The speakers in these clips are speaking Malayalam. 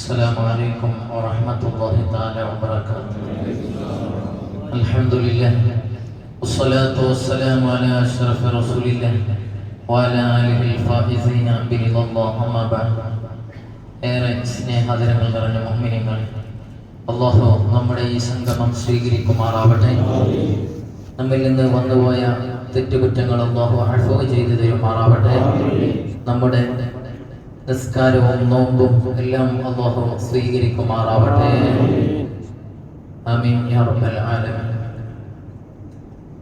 السلام عليكم ورحمة الله تعالى وبركاته الحمد لله والصلاة والسلام على أشرف رسول الله وعلى آله الفائزين برضا الله أما بعد ഏറെ സ്നേഹാദരങ്ങൾ നിറഞ്ഞ മുഹ്മിനിങ്ങൾ അള്ളാഹു നമ്മുടെ ഈ സംഗമം സ്വീകരിക്കുമാറാവട്ടെ നമ്മിൽ നിന്ന് വന്നുപോയ തെറ്റുകുറ്റങ്ങൾ അള്ളാഹു അഫോ ചെയ്തു തരുമാറാവട്ടെ നമ്മുടെ നിസ്കാരവും നോമ്പും എല്ലാം അള്ളാഹു സ്വീകരിക്കുമാറാവട്ടെ.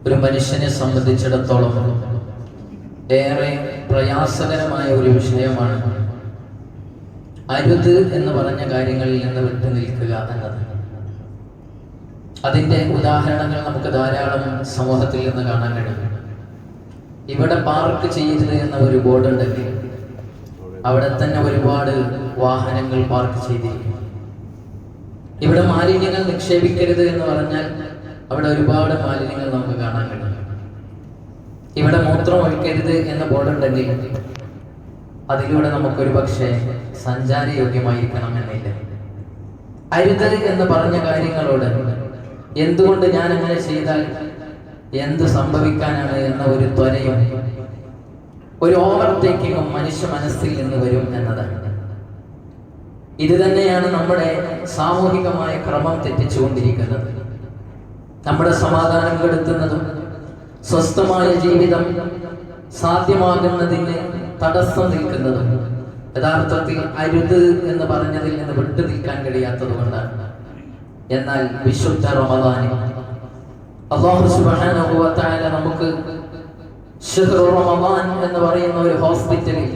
ഒരു മനുഷ്യനെ സംബന്ധിച്ചിടത്തോളം ഏറെ പ്രയാസകരമായ ഒരു വിഷയമാണ് അരുത് എന്ന് പറഞ്ഞ കാര്യങ്ങളിൽ നിന്ന് വിട്ടു നിൽക്കുക എന്നത്. അതിന്റെ ഉദാഹരണങ്ങൾ നമുക്ക് ധാരാളം സമൂഹത്തിൽ നിന്ന് കാണാൻ കഴിയും. ഇവിടെ പാർക്ക് ചെയ്യരുത് എന്ന ഒരു ബോർഡ് ഉണ്ടെങ്കിൽ അവിടെ തന്നെ ഒരുപാട് വാഹനങ്ങൾ പാർക്ക് ചെയ്തിരിക്കും ഇവിടെ മാലിന്യങ്ങൾ നിക്ഷേപിക്കരുത് എന്ന് പറഞ്ഞാൽ അവിടെ ഒരുപാട് മാലിന്യങ്ങൾ നമുക്ക് കാണാൻ കഴിയും. ഇവിടെ മൂത്രം ഒഴിക്കരുത് എന്ന ബോർഡുണ്ടെങ്കിൽ അതിലൂടെ നമുക്കൊരു പക്ഷേ സഞ്ചാരയോഗ്യമായിരിക്കണം എന്നില്ല. അരുത് എന്ന് പറഞ്ഞ കാര്യങ്ങളോട് എന്തുകൊണ്ട് ഞാൻ അങ്ങനെ ചെയ്താൽ എന്ത് സംഭവിക്കാനാണ് എന്ന ഒരു ത്വരയും ഒരു ഓവർടേക്കിംഗ് മനുഷ്യ മനസ്സിൽ നിന്ന് വരും എന്നതാണ്. ഇത് തന്നെയാണ് നമ്മുടെ സാമൂഹികമായ ക്രമം തെറ്റിച്ചുകൊണ്ടിരിക്കുന്നത്. നമ്മുടെ സമാധാനം കെടുത്തുന്നതും സ്വസ്ഥമായ ജീവിതം സാധ്യമാകുന്നതിന് തടസ്സം നിൽക്കുന്നതും യഥാർത്ഥത്തിൽ അരുത് എന്ന് പറഞ്ഞതിൽ നിന്ന് വിട്ടു നിൽക്കാൻ കഴിയാത്തത് കൊണ്ടാണ്. എന്നാൽ വിശുദ്ധ റമദാനി അള്ളാഹു തആല നമുക്ക് റമദാൻ എന്ന് പറയുന്ന ഒരു ഹോസ്പിറ്റലിൽ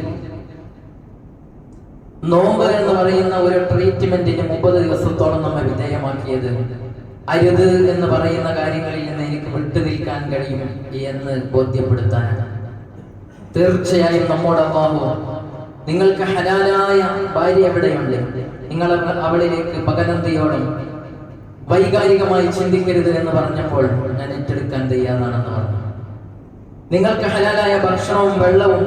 നോമ്പ് എന്ന് പറയുന്ന ഒരു ട്രീറ്റ്മെന്റിന് മുപ്പത് ദിവസത്തോളം നമ്മെ വിധേയമാക്കിയത് അരുത് എന്ന് പറയുന്ന കാര്യങ്ങളിൽ നിന്ന് എനിക്ക് വിട്ടു കഴിയും എന്ന് ബോധ്യപ്പെടുത്താനാണ്. തീർച്ചയായും നമ്മോട് അള്ളാഹു നിങ്ങൾക്ക് ഹലാലായ ഭാര്യ എവിടെയുണ്ട്? നിങ്ങൾ അവളിലേക്ക് പകരന്തിയോടെ വൈകാരികമായി ചിന്തിക്കരുത് എന്ന് പറഞ്ഞപ്പോൾ ഞാൻ ഏറ്റെടുക്കാൻ തയ്യാറാണെന്ന് പറഞ്ഞു. നിങ്ങൾക്ക് ഹലാലായ ഭക്ഷണവും വെള്ളവും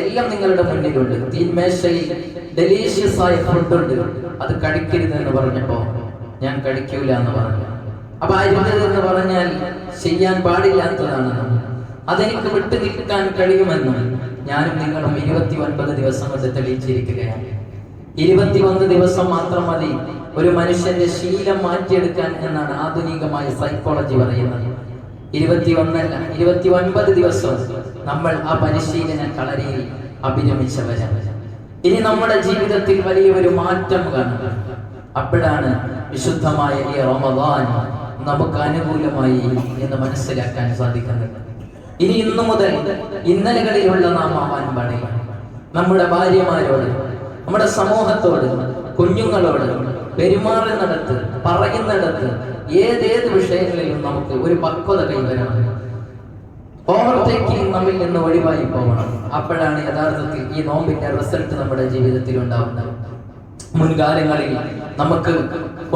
എല്ലാം നിങ്ങളുടെ മുന്നിലുണ്ട്. തീന്മേശയിൽ ഡെലീഷ്യസ് ആയ ഫുഡുണ്ട്. അത് കഴിക്കരുത് എന്ന് പറഞ്ഞപ്പോ ഞാൻ കഴിക്കൂല എന്ന് പറഞ്ഞു. അപ്പൊ അരുത് എന്ന് പറഞ്ഞാൽ ചെയ്യാൻ പാടില്ലാത്തതാണെന്നും അതെനിക്ക് വിട്ടു നിൽക്കാൻ കഴിയുമെന്നും ഞാനും നിങ്ങളും ഇരുപത്തി ഒൻപത് ദിവസം കൊണ്ട് തെളിയിച്ചിരിക്കുകയാണ്. ഇരുപത്തി ഒന്ന് ദിവസം മാത്രം മതി ഒരു മനുഷ്യന്റെ ശീലം മാറ്റിയെടുക്കാൻ എന്നാണ് ആധുനികമായ സൈക്കോളജി പറയുന്നത്. ഇരുപത്തി ഒന്നല്ല ഇരുപത്തി ഒൻപത് ദിവസം നമ്മൾ ആ പരിശീലന കളരിയിൽ അഭിരമിച്ചവരാണ് ഇനി നമ്മുടെ ജീവിതത്തിൽ വലിയൊരു മാറ്റം കാണുക. അപ്പോഴാണ് വിശുദ്ധമായ ഈ റമദാൻ നമുക്ക് അനുകൂലമായി എന്ന് മനസ്സിലാക്കാൻ സാധിക്കുന്നത്. ഇനി ഇന്നു മുതൽ ഇന്നലകളിലുള്ള നാം ആവാൻ പാടില്ല. നമ്മുടെ ഭാര്യമാരോട് നമ്മുടെ സമൂഹത്തോട് കുഞ്ഞുങ്ങളോട് പെരുമാറുന്നിടത്ത് പറയുന്നിടത്ത് ഏതേത് വിഷയങ്ങളിലും നമുക്ക് ഒരു പക്വത കൈവരണം. ഓവർടേക്കിംഗ് നമ്മിൽ നിന്ന് ഒഴിവായി പോകണം. അപ്പോഴാണ് യഥാർത്ഥത്തിൽ ഈ നോമ്പിന്റെ റിസൾട്ട് നമ്മുടെ ജീവിതത്തിൽ ഉണ്ടാവുന്നത്. മുൻകാലങ്ങളിൽ നമുക്ക്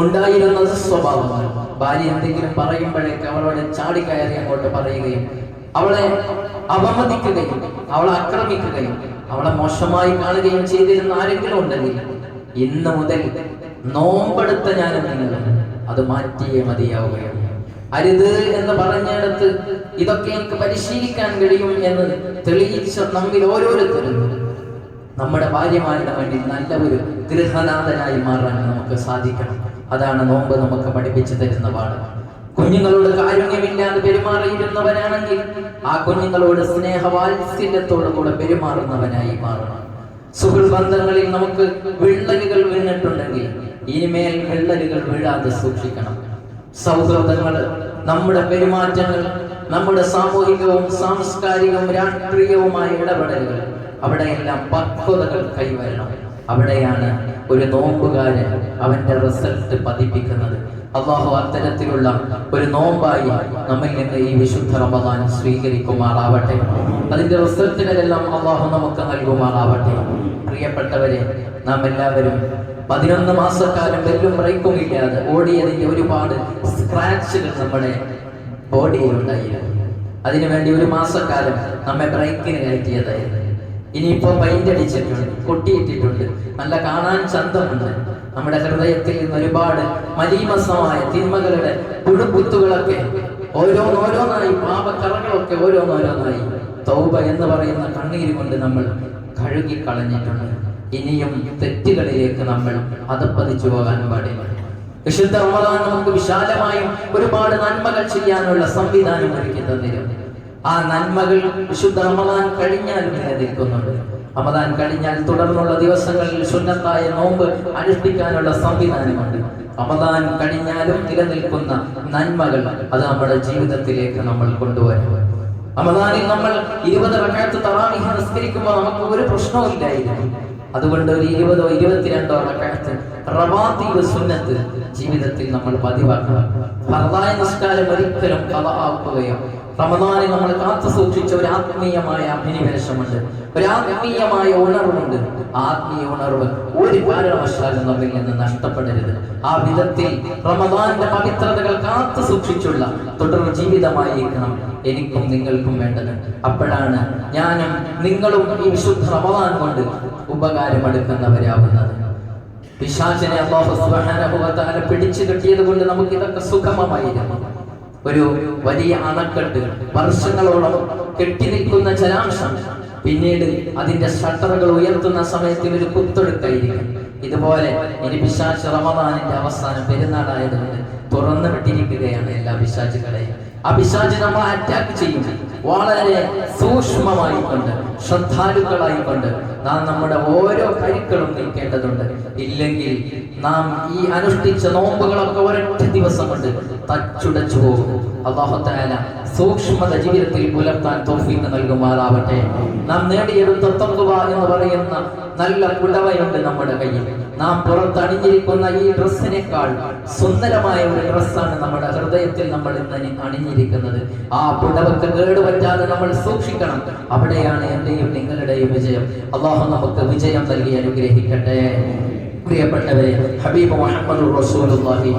ഉണ്ടായിരുന്ന സ്വഭാവമാണ്. ഭാര്യ എന്തെങ്കിലും പറയുമ്പോഴേക്ക് അവളോട് ചാടിക്കയറി അങ്ങോട്ട് പറയുകയും അവളെ അവമതിക്കുകയും അവളെ ആക്രമിക്കുകയും അവളെ മോശമായി കാണുകയും ചെയ്തിരുന്ന ആരെങ്കിലും ഉണ്ടെങ്കിൽ ഇന്ന് മുതൽ നോമ്പെടുത്ത ഞാനും നിങ്ങൾ അത് മാറ്റിയേ മതിയാവുകയാണ് അരുത് എന്ന് പറഞ്ഞിടത്ത് ഇതൊക്കെ എനിക്ക് പരിശീലിക്കാൻ കഴിയും എന്ന് തെളിയിച്ച നമ്മിൽ ഓരോരുത്തരും നമ്മുടെ ഭാര്യമാരുടെ വേണ്ടി നല്ല ഒരു ഗൃഹനാഥനായി മാറാൻ നമുക്ക് സാധിക്കണം. അതാണ് നോമ്പ് നമുക്ക് പഠിപ്പിച്ചു തരുന്ന പാഠം. കുഞ്ഞുങ്ങളോട് കാരുണ്യമില്ലാതെ പെരുമാറിയിരുന്നവനാണെങ്കിൽ ആ കുഞ്ഞുങ്ങളോട് സ്നേഹവാത്സല്യത്തോടു കൂടെ പെരുമാറുന്നവനായി മാറണം സുഹൃത് ബന്ധങ്ങളിൽ നമുക്ക് വിള്ളലുകൾ വീണിട്ടുണ്ടെങ്കിൽ ഇനിമേൽ വിള്ളലുകൾ വീഴാതെ സൂക്ഷിക്കണം. സൗഹൃദങ്ങൾ നമ്മുടെ പെരുമാറ്റങ്ങൾ നമ്മുടെ സാമൂഹികവും സാംസ്കാരികവും രാഷ്ട്രീയവുമായ ഇടപെടലുകൾ അവിടെയെല്ലാം പക്വതകൾ കൈവരണം. അവിടെയാണ് ഒരു നോമ്പുകാരൻ അവന്റെ റിസൾട്ട് പതിപ്പിക്കുന്നത്. അള്ളാഹു അത്തരത്തിലുള്ള ഒരു നോമ്പായി നമ്മിൽ നിന്ന് ഈ വിശുദ്ധ റമദാൻ സ്വീകരിക്കുമാറാവട്ടെ. അതിന്റെ റിസൾട്ടുകളെല്ലാം അള്ളാഹു നമുക്ക് നൽകുമാറാവട്ടെ. പ്രിയപ്പെട്ടവരെ നാം എല്ലാവരും പതിനൊന്ന് മാസക്കാലം വെല്ലും ബ്രേക്കും ഇല്ലാതെ ഓടിയതിന്റെ ഒരുപാട് സ്ക്രാച്ചുകൾ നമ്മുടെ ബോഡിയിൽ ഉണ്ടായിരുന്നു അതിനുവേണ്ടി ഒരു മാസക്കാലം നമ്മെ ബ്രേക്കിന് കയറ്റിയതായിരുന്നു. ഇനിയിപ്പോ പെയിന്റ് അടിച്ചിട്ടുണ്ട് കൊട്ടിയിട്ടിട്ടുണ്ട്. നല്ല കാണാൻ ചന്തമുണ്ട്. നമ്മുടെ ഹൃദയത്തിൽ നിന്ന് ഒരുപാട് മലീമസമായ തിന്മകളുടെ പുഴുപുത്തുകളൊക്കെ ഓരോന്നോരോന്നായി പാപക്കറകളൊക്കെ ഓരോന്നോരോന്നായി തൗബ എന്ന് പറയുന്ന കണ്ണീര് കൊണ്ട് നമ്മൾ കഴുകി കളഞ്ഞിട്ടുണ്ട് ഇനിയും തെറ്റുകളിലേക്ക് നമ്മൾ അതപ്പതിച്ചു പോകാൻ പാടില്ല. വിശുദ്ധ റമദാൻ നമുക്ക് വിശാലമായും ഒരുപാട് നന്മകൾ ചെയ്യാനുള്ള സംവിധാനം ഒരുക്കി തന്നിരുന്നു. ആ നന്മകൾ വിശുദ്ധ റമദാൻ കഴിഞ്ഞാൽ നിലനിൽക്കുന്നുണ്ട്. റമദാൻ കഴിഞ്ഞാൽ തുടർന്നുള്ള ദിവസങ്ങളിൽ സുന്നത്തായ നോമ്പ് അനുഷ്ഠിക്കാനുള്ള സംവിധാനമുണ്ട്. റമദാൻ കഴിഞ്ഞാലും നിലനിൽക്കുന്ന നന്മകൾ അത് നമ്മുടെ ജീവിതത്തിലേക്ക് നമ്മൾ കൊണ്ടുവരും. റമദാനിൽ നമ്മൾ ഇരുപത് റക്കാത്ത് തറാമിഹ നിസ്കരിക്കുമ്പോൾ നമുക്ക് ഒരു പ്രശ്നവും ഇല്ലായിരുന്നു. അതുകൊണ്ട് ഒരു ഇരുപതോ ഇരുപത്തിരണ്ടോ റക്കാത്ത് റവാത്തീവ് സുന്നത്ത് ജീവിതത്തിൽ നമ്മൾ പതിവാക്കണം. ഫർദായ നിസ്കാരം ഒരിക്കലും കഥ ആക്കുകയോ റമദാനെ നമ്മൾ കാത്തു സൂക്ഷിച്ച ഒരു ആത്മീയമായ അഭിനിവേശമുണ്ട്. ഒരു ആത്മീയമായ ഉണർവുണ്ട്. ആത്മീയ ഉണർവ് ഒരു കാരണവശാലും നമ്മിൽ നിന്ന് നഷ്ടപ്പെടരുത്. ആ വിധത്തിൽ റമദാന്റെ പവിത്രതകൾ കാത്തു സൂക്ഷിച്ചുള്ള തുടർ ജീവിതമായിരിക്കണം എനിക്കും നിങ്ങൾക്കും വേണ്ടത്. അപ്പോഴാണ് ഞാനും നിങ്ങളും ഈ വിശുദ്ധ റമദാൻ കൊണ്ട് ഉപകാരമെടുക്കുന്നവരാവുന്നത്. പിശാചിനെ തആല പിടിച്ചു കിട്ടിയത് കൊണ്ട് നമുക്ക് ഇതൊക്കെ സുഖമമായിരുന്നു. ഒരു വലിയ അണക്കെട്ട് വർഷങ്ങളോളം കെട്ടി നിൽക്കുന്ന ജലാംശം പിന്നീട് അതിന്റെ ഷട്ടറുകൾ ഉയർത്തുന്ന സമയത്ത് ഒരു കുത്തൊടുക്കായിരിക്കും ഇതുപോലെ ഇനി പിശാച്ച് റമദാനിന്റെ അവസാനം പെരുന്നാളായതുകൊണ്ട് തുറന്നു വിട്ടിരിക്കുകയാണ് എല്ലാ പിശാചുകളെയും. ആ പിശാച് നമ്മളെ അറ്റാക്ക് ചെയ്യും വളരെ സൂക്ഷ്മമായി കൊണ്ട് ശ്രദ്ധാലുക്കളായി കൊണ്ട് നാം നമ്മുടെ ഓരോ കരുക്കളും നീക്കേണ്ടതുണ്ട്. ഇല്ലെങ്കിൽ നാം ഈ അനുഷ്ഠിച്ച നോമ്പുകളൊക്കെ ഒരൊറ്റ ദിവസം കൊണ്ട് തച്ചുടച്ചു പോകും. അള്ളാഹുത്താല സൂക്ഷ്മത ജീവിതത്തിൽ പുലർത്താൻ തോഫീക്ക് നൽകുമാറാവട്ടെ. നാം നേടിയെടുത്ത തത്വ എന്ന് പറയുന്ന നല്ല കുടവയുണ്ട് നമ്മുടെ കയ്യിൽ. നാം പുറത്തണിഞ്ഞിരിക്കുന്ന ഈ ഡ്രസ്സിനേക്കാൾ സുന്ദരമായ ഒരു ഡ്രസ്സാണ് നമ്മുടെ ഹൃദയത്തിൽ നമ്മൾ ഇന്ന് അണിഞ്ഞിരിക്കുന്നത്. ആ പുടവക്ക് കേടുപറ്റാതെ നമ്മൾ സൂക്ഷിക്കണം. അവിടെയാണ് എന്റെയും നിങ്ങളുടെയും വിജയം. അള്ളാഹു നമുക്ക് വിജയം നൽകി അനുഗ്രഹിക്കട്ടെ. പ്രിയപ്പെട്ടവരെ ഹബീബ് മുഹമ്മദ് റസൂലുള്ളാഹി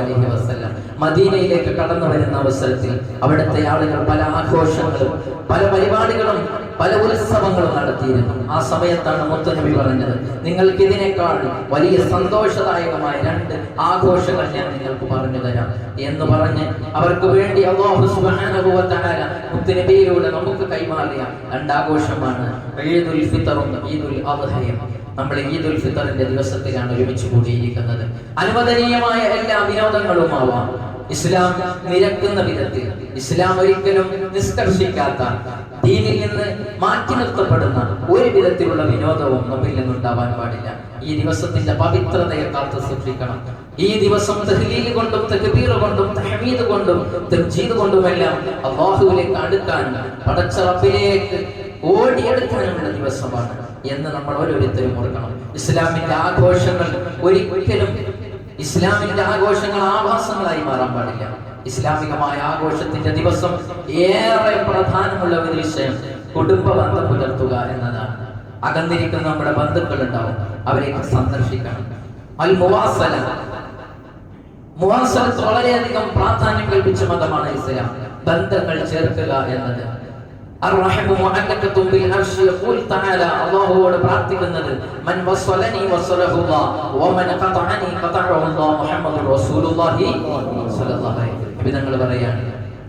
അലൈഹി വസല്ലം. മദീനയിലേക്ക് കടന്നു വരുന്ന അവസരത്തിൽ അവിടുത്തെ ആളുകൾ പല ആഘോഷങ്ങളും പല പരിപാടികളും പല ഉത്സവങ്ങളും നടത്തിയിരുന്നു. ആ സമയത്താണ് മുത്തനബി പറഞ്ഞത് നിങ്ങൾക്ക് ഇതിനേക്കാൾ വലിയ സന്തോഷദായകമായ രണ്ട് ആഘോഷങ്ങൾ ഞാൻ നിങ്ങൾക്ക് പറഞ്ഞു തരാം. എന്ന് പറഞ്ഞ് അവർക്ക് വേണ്ടി തആല മുത്തനബിയിലൂടെ നമുക്ക് കൈമാറിയ രണ്ടാഘോഷമാണ് ഈദുൽ ഫിത്തറും ഈദുൽ അദ്ഹയും. നമ്മൾ ഈദുൽ ഫിത്തറിന്റെ ദിവസത്തിലാണ് ഒരുമിച്ച് കൂടിയിരിക്കുന്നത്. അനുവദനീയമായ എല്ലാ വിനോദങ്ങളും ആവാം ഇസ്ലാം നിരക്കുന്ന വിധത്തിൽ ഇസ്ലാം ഒരിക്കലും നിഷ്കർഷിക്കാത്ത ദീനിൽ നിന്ന് മാറ്റി നിർത്തപ്പെടുന്ന ഒരു വിധത്തിലുള്ള വിനോദവും നമ്മിൽ നിന്നുണ്ടാവാൻ പാടില്ല. ഈ ദിവസത്തിന്റെ പവിത്രതയെ കാത്തു സൂക്ഷിക്കണം. ഈ ദിവസം തഹ്ലീൽ കൊണ്ടും തക്ബീർ കൊണ്ടും തഹമീദ് കൊണ്ടും തെർജീദ് കൊണ്ടുമെല്ലാം അള്ളാഹുവിലേക്ക് അടുക്കാൻ പടച്ച റബ്ബിലേക്ക് ഓടിയെടുക്കാനുള്ള ദിവസമാണ് എന്ന് നമ്മൾ ഓരോരുത്തരും ഓർക്കണം. ഇസ്ലാമിന്റെ ആഘോഷങ്ങൾ ഒരിക്കലും ഇസ്ലാമിന്റെ ആഘോഷങ്ങൾ ആഭാസങ്ങളായി മാറാൻ പാടില്ല. ഇസ്ലാമികമായ ആഘോഷത്തിന്റെ ദിവസം ഏറെ പ്രധാനമുള്ള ഒരു വിഷയം കുടുംബ ബന്ധം പുലർത്തുക എന്നതാണ്. അകന്നിരിക്കുന്ന നമ്മുടെ ബന്ധുക്കൾ ഉണ്ടാവും അവരെ സന്ദർശിക്കണം. അൽ മുവാസല. വളരെയധികം പ്രാധാന്യം കൽപ്പിച്ച മതമാണ് ഇസ്ലാം. ബന്ധങ്ങൾ ചേർക്കുക എന്നത്. അള്ളാഹുവോട് പ്രാർത്ഥിക്കുന്നത് പറയാണ്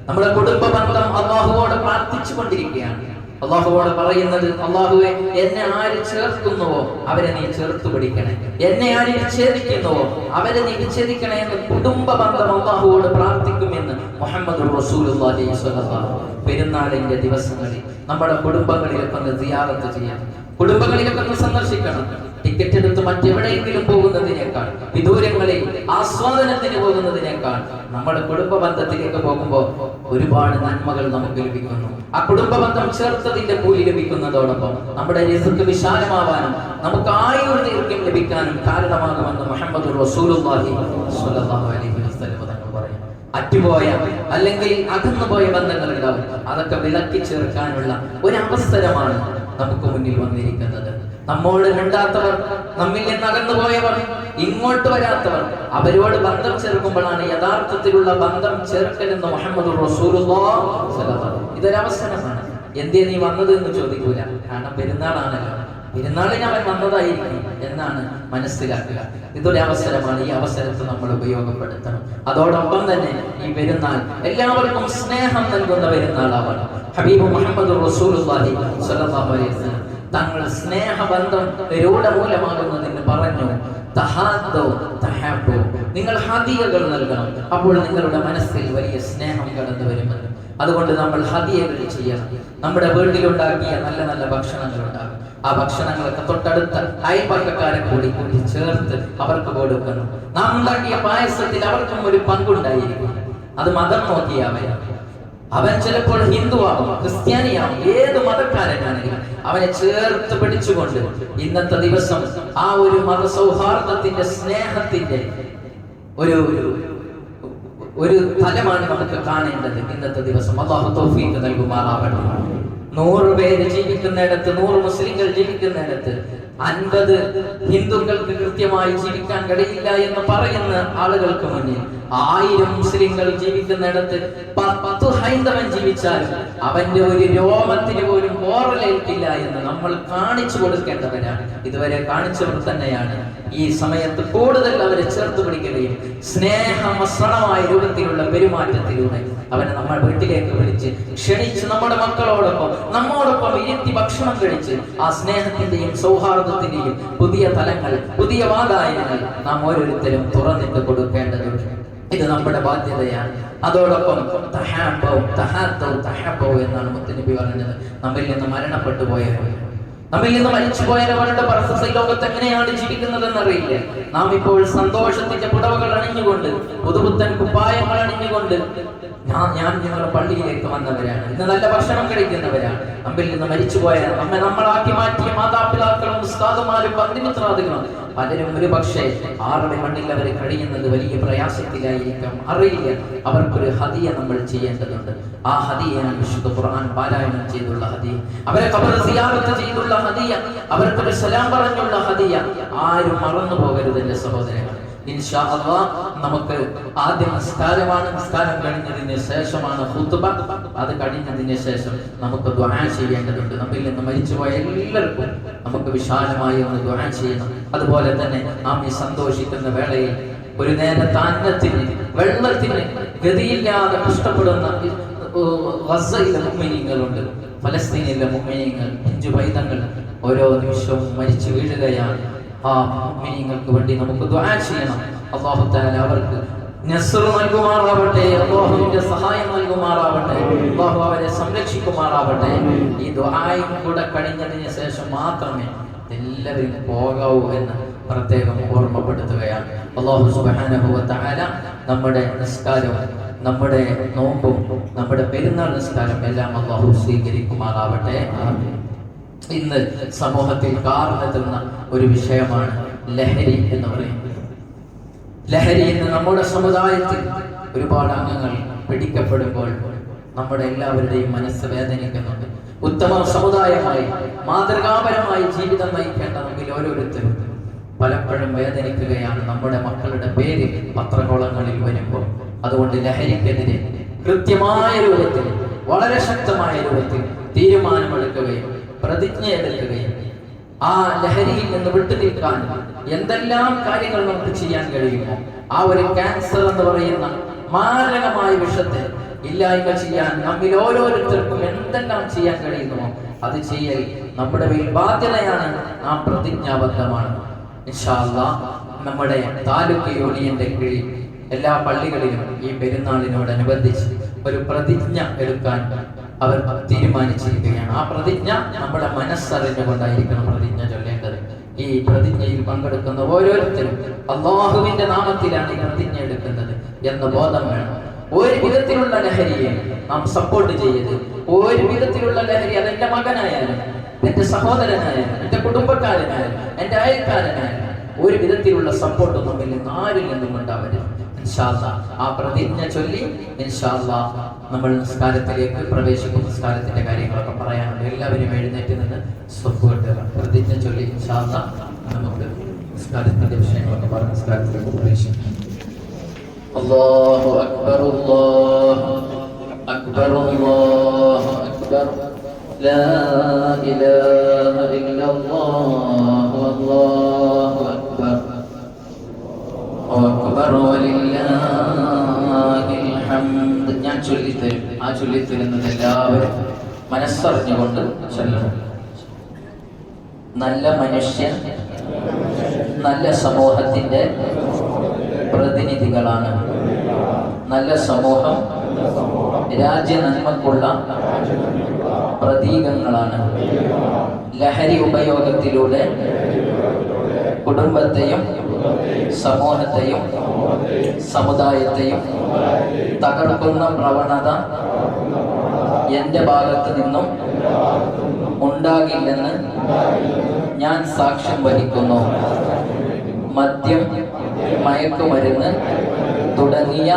നമ്മുടെ കുടുംബ ബന്ധം അള്ളാഹുവോട് പ്രാർത്ഥിച്ചു കൊണ്ടിരിക്കുകയാണ് അള്ളാഹുവോട് പറയുന്നത് അള്ളാഹുവെ എന്നെ ആര് ചേർക്കുന്നുവോ അവരെ നീ ചേർത്ത് പിടിക്കണേ. എന്നെ ആര് വിച്ഛേദിക്കുന്നുവോ അവരെ നീ വിച്ഛേദിക്കണേ എന്ന് കുടുംബ ബന്ധം അള്ളാഹുവോട് പ്രാർത്ഥിക്കുമെന്ന് മുഹമ്മദ് പെരുന്നാളിന്റെ ദിവസങ്ങളിൽ നമ്മുടെ കുടുംബങ്ങളിലൊക്കെ ഒന്ന് സിയാറത്ത് ചെയ്യാം. കുടുംബങ്ങളിലൊക്കെ ഒന്ന് സന്ദർശിക്കണം. ടിക്കറ്റ് എടുത്ത് മറ്റെവിടെയെങ്കിലും പോകുന്നതിനേക്കാൾ വിദൂരങ്ങളിൽ ആസ്വാദനത്തിന് പോകുന്നതിനേക്കാൾ നമ്മുടെ കുടുംബ ബന്ധത്തിലേക്ക് പോകുമ്പോൾ ഒരുപാട് നന്മകൾ നമുക്ക് ലഭിക്കുന്നു. ആ കുടുംബ ബന്ധം ചേർത്തതിന്റെ കൂലി ലഭിക്കുന്നതോടൊപ്പം നമ്മുടെ റിസ്ക് വിശാലമാവാനും നമുക്ക് ആയുർ ദീർഘ്യം ലഭിക്കാനും കാരണമാകുമെന്ന് മുഹമ്മദ് റസൂലുള്ളാഹി അലൈഹി വസല്ലം അറ്റുപോയ അല്ലെങ്കിൽ അകന്നുപോയ ബന്ധങ്ങൾ ഉണ്ടാവും അതൊക്കെ വിളക്കി ചേർക്കാനുള്ള ഒരു അവസരമാണ് നമുക്ക് മുന്നിൽ വന്നിരിക്കുന്നത്. നമ്മോട് മിണ്ടാത്തവർ നമ്മിൽ നിന്ന് അകന്നുപോയവർ ഇങ്ങോട്ട് വരാത്തവർ അവരോട് ബന്ധം ചേർക്കുമ്പോഴാണ് യഥാർത്ഥത്തിലുള്ള ബന്ധം ചേർക്കലെന്ന് മുഹമ്മദ്. ഇതൊരവസരമാണ്. എന്തേ നീ വന്നത് എന്ന് ചോദിക്കൂല. കാരണം പെരുന്നാളാണല്ലോ. പെരുന്നാളിന് അവൻ വന്നതായിരിക്കും എന്നാണ് മനസ്സിലാക്കുക. ഇതൊരു അവസരമാണ്. ഈ അവസരത്തെ നമ്മൾ ഉപയോഗപ്പെടുത്തണം. അതോടൊപ്പം തന്നെ ഈ പെരുന്നാൾ എല്ലാവർക്കും സ്നേഹം നൽകുന്ന പെരുന്നാളാവണം. ഹബീബ് മുഹമ്മദ് റസൂൽ അലൈഹി വസല്ലം തങ്ങൾ സ്നേഹബന്ധം രൂഢമൂലമാകുന്നതിന് പറഞ്ഞു. നിങ്ങൾ ഹദിയകൾ നൽകണം. അപ്പോൾ നിങ്ങളുടെ മനസ്സിൽ വലിയ സ്നേഹം കടന്നു വരുമെന്ന്. അതുകൊണ്ട് നമ്മൾ ഹദിയകൾ ചെയ്യണം. നമ്മുടെ വീട്ടിലുണ്ടാക്കിയ നല്ല നല്ല ഭക്ഷണങ്ങൾ ഉണ്ടാകും ആ ഭക്ഷണങ്ങളൊക്കെ തൊട്ടടുത്ത അയൽപക്കക്കാരെ കൂടി കൂടി ചേർത്ത് അവർക്ക് കൊടുക്കണം. നാം ഉണ്ടാക്കിയ പായസത്തിൽ അവർക്കും ഒരു പങ്കുണ്ടായിരിക്കും. അത് മതം നോക്കിയാവയാണ് അവൻ ചിലപ്പോൾ ഹിന്ദുവാകും ക്രിസ്ത്യാനിയാകും ഏത് മതക്കാരനാണെങ്കിലും അവനെ ചേർത്ത് പിടിച്ചുകൊണ്ട് ഇന്നത്തെ ദിവസം ആ ഒരു മത മതസൗഹാർദ്ദത്തിന്റെ സ്നേഹത്തിന്റെ ഒരു ഒരു- തലമാണ് നമുക്ക് കാണേണ്ടത് ഇന്നത്തെ ദിവസം. അള്ളാഹു തൗഫീഖ് നൽകുമാറാവട്ടെ നൂറ് പേര് ജീവിക്കുന്നിടത്ത് നൂറ് മുസ്ലിങ്ങൾ ജീവിക്കുന്നിടത്ത് അൻപത് ഹിന്ദുക്കൾക്ക് കൃത്യമായി ജീവിക്കാൻ കഴിയില്ല എന്ന് പറയുന്ന ആളുകൾക്ക് മുന്നിൽ ആയിരം മുസ്ലിങ്ങൾ ജീവിക്കുന്നിടത്ത് പത്ത് ഹൈന്ദവൻ ജീവിച്ചാൽ അവന്റെ ഒരു രോമത്തിന് പോലും പോറലേൽക്കില്ല എന്ന് നമ്മൾ കാണിച്ചു കൊടുക്കേണ്ടവരാണ്. ഇതുവരെ കാണിച്ചവർ തന്നെയാണ്. ഈ സമയത്ത് കൂടുതൽ അവരെ ചേർത്ത് പിടിക്കുകയും സ്നേഹമസണമായ രൂപത്തിലുള്ള പെരുമാറ്റത്തിലൂടെ അവനെ നമ്മൾ വീട്ടിലേക്ക് വിളിച്ച് ക്ഷണിച്ച് നമ്മുടെ മക്കളോടൊപ്പം നമ്മോടൊപ്പം ഇരുത്തി ഭക്ഷണം കഴിച്ച് ആ സ്നേഹത്തിന്റെയും സൗഹാർദ്ദത്തിന്റെയും പുതിയ തലങ്ങൾ പുതിയ വാതായനങ്ങൾ നാം ഓരോരുത്തരും തുറന്നിട്ട് കൊടുക്കേണ്ടതുണ്ട് ഇത് നമ്മുടെ ബാധ്യതയാണ്. അതോടൊപ്പം തഹാബവും തഹാത്തവും തഹാബവും എന്നാണ് മുത്തനബി പറഞ്ഞത്. നമ്മിൽ നിന്ന് മരണപ്പെട്ടു പോയവർ. നമ്മിൽ നിന്ന് മരിച്ചു പോയവരുടെ പ്രശസ്ത ലോകത്ത് എങ്ങനെയാണ് ജീവിക്കുന്നതെന്ന് അറിയില്ല. നാം ഇപ്പോൾ സന്തോഷത്തിന്റെ പുടവകൾ അണിഞ്ഞുകൊണ്ട് പുതുപുത്തൻ കുപ്പായങ്ങൾ അണിഞ്ഞുകൊണ്ട് ഞാൻ ഞാൻ ഞങ്ങളുടെ പള്ളിയിലേക്ക് വന്നവരാണ്. ഇന്ന് നല്ല ഭക്ഷണം കഴിക്കുന്നവരാണ്. അമ്പിൽ നിന്ന് മരിച്ചുപോയ അമ്മ നമ്മളാക്കി മാറ്റിയ മാതാപിതാക്കളും ഉസ്താദുമാരും ബന്ധുമിത്രാദികളും പലരും ഒരു പക്ഷേ ആറടി മണ്ണിൽ അവർ കഴിയുന്നത് വലിയ പ്രയാസത്തിലായിരിക്കാം. അറിയില്ല. അവർക്കൊരു ഹദിയ നമ്മൾ ചെയ്യേണ്ടതുണ്ട്. ആ ഹതിയാണ് വിശുദ്ധ ഖുർആൻ പാരായണം ചെയ്തുള്ള ഹതിയ അവരെ കബർ സിയാറത്ത് ചെയ്തുള്ള ഹതിയ അവർക്കൊരു സലാം പറഞ്ഞുള്ള ഹതിയ ആരും മറന്നു പോകരുത് എന്റെ സഹോദരങ്ങൾ ഇൻഷാ അള്ളാ നമുക്ക് ആദ്യം നിസ്കാരമാണ് നിസ്കാരം കഴിഞ്ഞതിന് ശേഷമാണ് ഖുത്ബ. അത് കഴിഞ്ഞതിന് ശേഷം നമുക്ക് ദുആ ചെയ്യേണ്ടതുണ്ട്. നമ്മിൽ നിന്ന് മരിച്ചുപോയ എല്ലാവർക്കും നമുക്ക് വിശാലമായി ഒന്ന് ദുആ ചെയ്യണം. അതുപോലെ തന്നെ നാം ഈ സന്തോഷിക്കുന്ന വേളയിൽ ഒരു നേരത്തെ അന്നത്തിന് വെള്ളത്തിന് ഗതിയില്ലാതെ കഷ്ടപ്പെടുന്ന ഗസയിലെ ഫലസ്തീനിലെ മുമ്മിനിയങ്ങൾ അഞ്ചു പൈതങ്ങൾ ഓരോ നിമിഷവും മരിച്ചു വീഴുകയാണ്. ആ മുഅ്മിനീങ്ങൾക്ക് വേണ്ടി നമുക്ക് ദുആ ചെയ്യണം. അല്ലാഹു തആല അവർക്ക് നൽകുമാറാവട്ടെ അള്ളാഹുവിന്റെ സഹായം നൽകുമാറാവട്ടെ അള്ളാഹു അവരെ സംരക്ഷിക്കുമാറാവട്ടെ. ഈ ദ്വായും കൂടെ കഴിഞ്ഞതിന് ശേഷം മാത്രമേ എല്ലാവരും പോകാവൂ എന്ന് പ്രത്യേകം ഓർമ്മപ്പെടുത്തുകയാണ്. അള്ളാഹു വ നമ്മുടെ നിസ്കാരവും നമ്മുടെ നോമ്പും നമ്മുടെ പെരുന്നാൾ നിസ്കാരം എല്ലാം അള്ളാഹു സ്വീകരിക്കുമാറാവട്ടെ. ഇന്ന് സമൂഹത്തിൽ കാർന്നെത്തുന്ന ഒരു വിഷയമാണ് ലഹരി എന്ന് പറയുന്നത്. ലഹരി എന്ന് നമ്മുടെ സമുദായത്തിൽ ഒരുപാട് അംഗങ്ങൾ പിടിക്കപ്പെടുമ്പോൾ നമ്മുടെ എല്ലാവരുടെയും മനസ്സ് വേദനിക്കുന്നുണ്ട്. ഉത്തമ സമുദായമായി മാതൃകാപരമായി ജീവിതം നയിക്കേണ്ട നമുക്ക് ഓരോരുത്തരും പലപ്പോഴും വേദനിക്കുകയാണ്. നമ്മുടെ മക്കളുടെ പേര് പത്രകോളങ്ങളിൽ വരുമ്പോൾ. അതുകൊണ്ട് ലഹരിക്കെതിരെ കൃത്യമായ രൂപത്തിൽ വളരെ ശക്തമായ രൂപത്തിൽ തീരുമാനമെടുക്കുകയും പ്രതിജ്ഞ എടുക്കുകയും ആ ലഹരിയിൽ നിന്ന് വിട്ടുനിൽക്കാൻ എന്തെല്ലാം കാര്യങ്ങൾ നമുക്ക് ചെയ്യാൻ കഴിയുമോ ആ ഒരു ക്യാൻസർ എന്ന് പറയുന്ന മാരകമായ വിഷത്തെ ഇല്ലായ്മ ചെയ്യാൻ നമ്മിൽ ഓരോരുത്തർക്കും എന്തെല്ലാം ചെയ്യാൻ കഴിയുന്നുവോ അത് ചെയ്യൽ നമ്മുടെ മേൽ ബാധ്യതയാണ്. ആ പ്രതിജ്ഞാബദ്ധമാണ്. നമ്മുടെ താലൂക്ക് യൂണിയന്റെ കീഴിൽ എല്ലാ പള്ളികളിലും ഈ പെരുന്നാളിനോടനുബന്ധിച്ച് ഒരു പ്രതിജ്ഞ എടുക്കാൻ അവർ തീരുമാനിച്ചിരിക്കുകയാണ്. ആ പ്രതിജ്ഞ നമ്മുടെ മനസ്സറിഞ്ഞുകൊണ്ടായിരിക്കണം പ്രതിജ്ഞ ചൊല്ലേണ്ടത്. ഈ പ്രതിജ്ഞയിൽ പങ്കെടുക്കുന്ന ഓരോരുത്തരും അള്ളാഹുവിന്റെ നാമത്തിലാണ് ഈ പ്രതിജ്ഞ എടുക്കുന്നത് എന്ന ബോധം വേണം. ഒരു വിധത്തിലുള്ള ലഹരിയെ നാം സപ്പോർട്ട് ചെയ്യരുത്. ഒരു വിധത്തിലുള്ള ലഹരി അതെന്റെ മകനായാലും എന്റെ സഹോദരനായാലും എന്റെ കുടുംബക്കാരനായാലും എന്റെ അയൽക്കാരനായാലും ഒരു വിധത്തിലുള്ള സപ്പോർട്ട് നമ്മിൽ നിന്ന് ആരിൽ നിന്നും ആ പ്രതിജ്ഞ ചൊല്ലി ഇൻഷാല്ലാ നമ്മൾ നിസ്കാരത്തിലേക്ക് പ്രവേശിക്കും നിസ്കാരത്തിന്റെ കാര്യങ്ങളൊക്കെ പറയാനുണ്ട് എല്ലാവരും എഴുന്നേറ്റ് നിന്ന് സ്വപ്പ് പ്രതിജ്ഞ ചൊല്ലി ഇൻഷാല്ലാ നമുക്ക് നിസ്കാരത്തിന്റെ വിഷയങ്ങളൊക്കെ പറഞ്ഞ് നിസ്കാരത്തിലേക്ക് പ്രവേശിക്കാം അല്ലാഹു അക്ബർ അല്ലാഹു അക്ബർ അല്ലാഹു അക്ബർ لا إله إلا الله والله أكبر അക്ബർ വലില്ലാഹിൽ ഹംദ് ഞാൻ ചൊല്ലിത്തരും ആ ചൊല്ലിത്തരുന്നത് എല്ലാവരും മനസ്സറിഞ്ഞുകൊണ്ട് ചൊല്ലണം നല്ല മനുഷ്യൻ നല്ല സമൂഹത്തിന്റെ പ്രതിനിധികളാണ് നല്ല സമൂഹം രാജ്യ നന്മക്കുള്ള പ്രതീകങ്ങളാണ് ലഹരി ഉപയോഗത്തിലൂടെ കുടുംബത്തെയും സമൂഹത്തെയും സമുദായത്തെയും തകർക്കുന്ന പ്രവണത എന്റെ ഭാഗത്ത് നിന്നും ഉണ്ടാകില്ലെന്ന് ഞാൻ സാക്ഷ്യം വഹിക്കുന്നു. മദ്യം മയക്കുമരുന്ന് തുടങ്ങിയ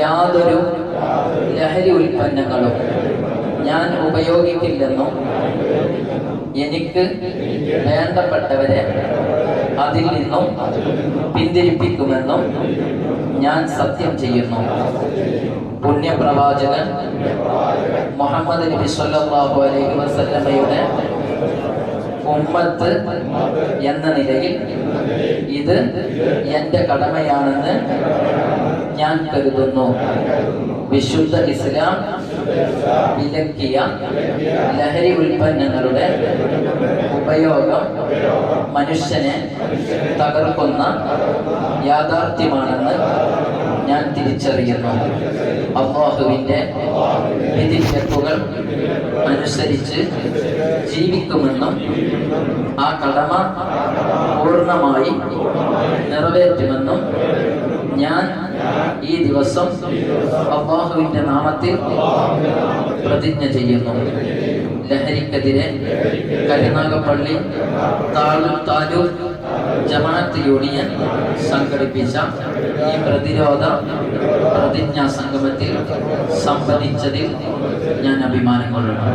യാതൊരു ലഹരി ഉൽപ്പന്നങ്ങളും ഞാൻ ഉപയോഗിക്കില്ലെന്നും എനിക്ക് വേണ്ടപ്പെട്ടവരെ അതിൽ നിന്നും പിന്തിരിപ്പിക്കുമെന്നും ഞാൻ സത്യം ചെയ്യുന്നു. പുണ്യപ്രവാചകൻ മുഹമ്മദ് നബി സല്ലല്ലാഹു അലൈഹി വസല്ലമയുടെ ഉമ്മത്ത് എന്ന നിലയിൽ ഇത് എന്റെ കടമയാണെന്ന് ഞാൻ കരുതുന്നു. വിശുദ്ധ ഇസ്ലാം വിലക്കിയ ലഹരി ഉൽപ്പന്നങ്ങളുടെ ഉപയോഗം മനുഷ്യനെ തകർക്കുന്ന യാഥാർത്ഥ്യമാണെന്ന് ഞാൻ തിരിച്ചറിയുന്നു. അള്ളാഹുവിന്റെ വിധിവിലക്കുകൾ അനുസരിച്ച് ജീവിക്കുമെന്നും ആ കടമ പൂർണമായി നിറവേറ്റുമെന്നും ഞാൻ ഈ ദിവസം അള്ളാഹുവിന്റെ നാമത്തിൽ പ്രതിജ്ഞ ചെയ്യുന്നു. ലഹരിക്കെതിരെ കരുനാഗപ്പള്ളി താലൂക്ക് താലൂക്ക് ജമാഅത്ത് യൂണിയൻ സംഘടിപ്പിച്ച ഈ പ്രതിരോധ പ്രതിജ്ഞാ സംഗമത്തിൽ സംബന്ധിച്ചതിൽ ഞാൻ അഭിമാനം കൊള്ളുന്നു.